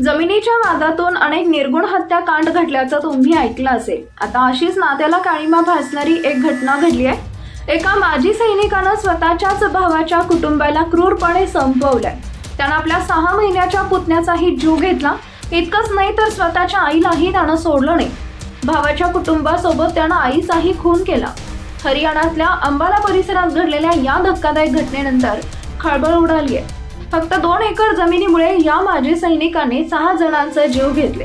जमिनीच्या वादातून अनेक निर्गुण हत्याकांड घडल्याचं तुम्ही ऐकलं असेल. आता अशीच नात्याला काळीमा भासणारी एक घटना घडली आहे. एका माजी सैनिकानं स्वतःच्याच भावाच्या कुटुंबाला क्रूरपणे संपवलंय. त्यानं आपल्या सहा महिन्याच्या पुतण्याचाही जीव घेतला. इतकंच नाही तर स्वतःच्या आईलाही त्यानं सोडलं नाही. भावाच्या कुटुंबासोबत त्यानं आईचाही खून केला. हरियाणातल्या अंबाला परिसरात घडलेल्या या धक्कादायक घटनेनंतर खळबळ उडाली आहे फक्त दोन एकर जमिनीमुळे या माजी सैनिकाने सहा जणांचा जीव घेतले.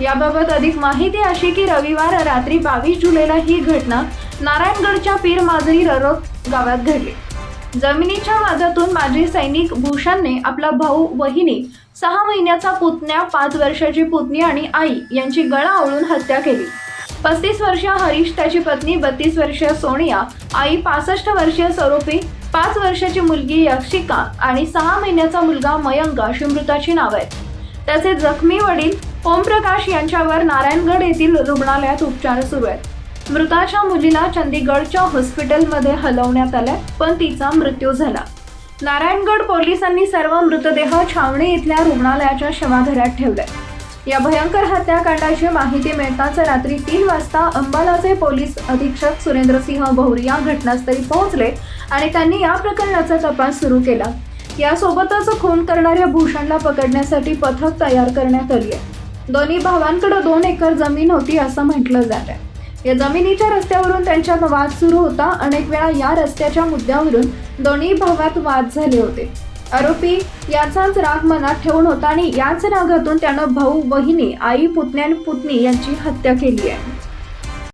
याबाबत अधिक माहिती अशी की रविवार रात्री बावीस जुलैला ही घटना नारायणगडच्या पीर माजरी ररोत गावात घडली. जमिनीच्या वादातून माजी सैनिक भूषणने आपला भाऊ वहिनी सहा महिन्याचा पुतण्या पाच वर्षाची पुतणी आणि आई यांची गळा आवळून हत्या केली. पस्तीस वर्षीय हरीश त्याची पत्नी बत्तीस वर्षीय सोनिया आई पासष्ट वर्षीय स्वरूपी पाच वर्षाची मुलगी यक्षिका आणि सहा महिन्याचा मुलगा मयंक अशी मृताची नावं आहेत. त्याचे जखमी वडील ओमप्रकाश यांच्यावर नारायणगड येथील रुग्णालयात उपचार सुरू आहेत. मृताच्या मुलीला चंदीगडच्या हॉस्पिटलमध्ये हलवण्यात आलंय पण तिचा मृत्यू झाला. नारायणगड पोलिसांनी सर्व मृतदेह छावणी इथल्या रुग्णालयाच्या शवाघरात ठेवले. या भयंकर हत्याकांडाची माहिती मिळताच रात्री तीन वाजता अंबालाचे पोलीस अधीक्षक सुरेंद्रसिंह भौरिया घटनास्थळी पोहोचले आणि त्यांनी या प्रकरणाचा तपास सुरू केला. यासोबतच खून करणाऱ्या भूषणला पकडण्यासाठी पथक तयार करण्यात आली आहे. दोन्ही भावांकडे दोन एकर जमीन होती असं म्हटलं जात आहे या जमिनीच्या रस्त्यावरून त्यांच्यात वाद सुरू होता. अनेक वेळा या रस्त्याच्या मुद्द्यावरून दोन्ही भावात वाद झाले होते. आरोपी याचाच राग मनात ठेवून होता आणि याच रागातून त्यानं भाऊ बहिणी आई पुतण्या पुतणी यांची हत्या केली आहे.